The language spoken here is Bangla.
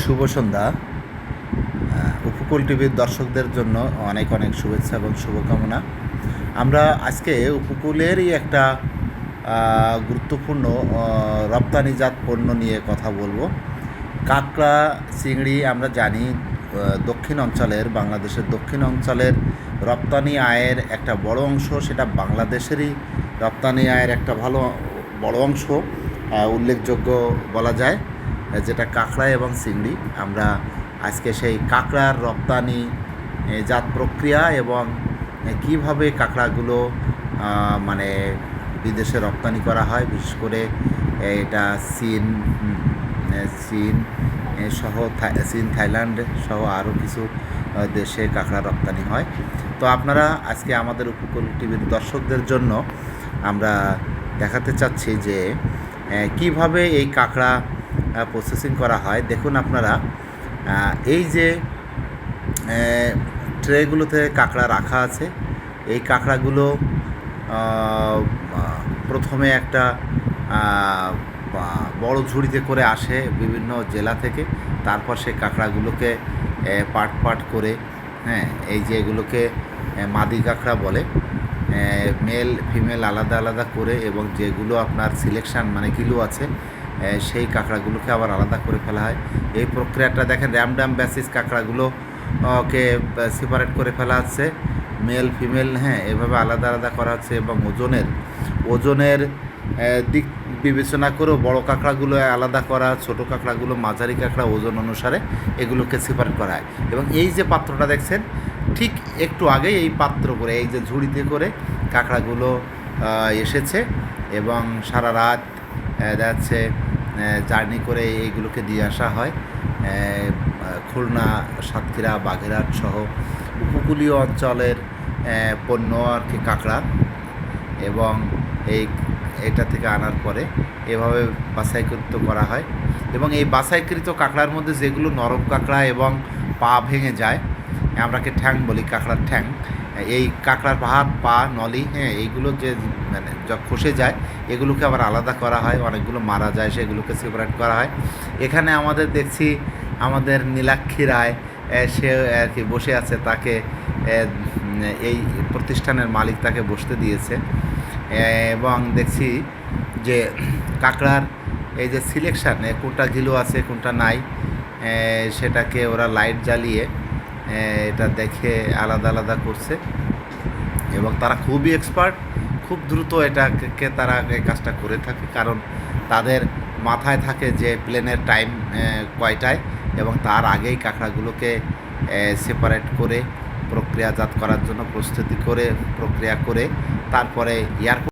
শুভ সন্ধ্যা। উপকূল টিভির দর্শকদের জন্য অনেক অনেক শুভেচ্ছা এবং শুভকামনা। আমরা আজকে উপকূলেরই একটা গুরুত্বপূর্ণ রপ্তানিজাত পণ্য নিয়ে কথা বলব। কাঁকড়া, চিংড়ি আমরা জানি দক্ষিণ অঞ্চলের, বাংলাদেশের দক্ষিণ অঞ্চলের রপ্তানি আয়ের একটা বড় অংশ, সেটা বাংলাদেশেরই রপ্তানি আয়ের একটা ভালো, বড় অংশ উল্লেখযোগ্য বলা যায়। যেটা কাঁকড়া এবং চিংড়ি আমরা আজকে সেই কাঁকড়ার রপ্তানি জাত প্রক্রিয়া এবং কীভাবে কাঁকড়াগুলো মানে বিদেশে রপ্তানি করা হয়, বিশেষ করে এটা চীন চীন সহ চীন, থাইল্যান্ড সহ আরও কিছু দেশে কাঁকড়া রপ্তানি হয়। তো আপনারা আজকে আমাদের উপকূল টিভির দর্শকদের জন্য আমরা দেখাতে চাচ্ছি যে কীভাবে এই কাঁকড়া প্রসেসিং করা হয়। দেখুন আপনারা এই যে ট্রেগুলোতে কাঁকড়া রাখা আছে, এই কাঁকড়াগুলো প্রথমে একটা বড় ঝুড়িতে করে আসে বিভিন্ন জেলা থেকে, তারপর সেই কাঁকড়াগুলোকে পাট পাট করে হ্যাঁ এই যে এগুলোকে মাদি কাঁকড়া বলে মেল ফিমেল আলাদা আলাদা করে এবং যেগুলো আপনার সিলেকশন মানে কিলো আছে সেই কাঁকড়াগুলোকে আবার আলাদা করে ফেলা হয়। এই প্রক্রিয়াটা দেখেন র্যামডাম ব্যাসিস কাঁকড়াগুলো আহ, সেপারেট করে ফেলা হচ্ছে। মেল ফিমেল হ্যাঁ এভাবে আলাদা আলাদা করা হচ্ছে এবং ওজনের ওজনের দিক বিবেচনা করেও বড় কাঁকড়াগুলো আলাদা করা ছোট কাঁকড়াগুলো মাঝারি কাঁকড়া ওজন অনুসারে এগুলোকে সেপারেট করা হয়। এবং এই যে পাত্রটা দেখছেন ঠিক একটু আগেই এই পাত্র করে এই যে ঝুড়িতে করে কাঁকড়াগুলো এসেছে এবং সারা রাত দেখা যাচ্ছে জার্নি করে এইগুলোকে দিয়ে আসা হয়। খুলনা, সাতক্ষীরা, বাগেরহাট সহ উপকূলীয় অঞ্চলের পণ্য আর কি কাঁকড়া এবং এই, এটা থেকে আনার পরে এভাবে বাছাইকৃত করা হয় এবং এই বাছাইকৃত কাঁকড়ার মধ্যে যেগুলো নরম কাঁকড়া এবং পা ভেঙে যায় আমরাকে ঠ্যাং বলি কাঁকড়ার ঠ্যাং এই কাঁকড়ার পাহাড় পা, নলি হ্যাঁ এইগুলো যে মানে খসে যায়, এগুলোকে আবার আলাদা করা হয়, অনেকগুলো মারা যায়, সেগুলোকে সেপারেট করা হয়। এখানে আমাদের দেখছি, আমাদের নীলাক্ষী রায় সে আর কি বসে আছে, তাকে এই প্রতিষ্ঠানের মালিক তাকে বসতে দিয়েছে। এবং দেখছি যে, কাঁকড়ার এই যে সিলেকশান কোনটা গিলো আছে, কোনটা নাই সেটাকে ওরা লাইট জ্বালিয়ে এটা দেখে আলাদা আলাদা করছে। এবং তারা খুবই এক্সপার্ট খুব দ্রুত এটাকে তারা এই কাজটা করে থাকে, কারণ তাদের মাথায় থাকে যে প্লেনের টাইম কয়টায় এবং তার আগেই কাঁকড়াগুলোকে সেপারেট করে প্রক্রিয়াজাত করার জন্য প্রস্তুতি করে, প্রক্রিয়া করে তারপরে এয়ারপোর্ট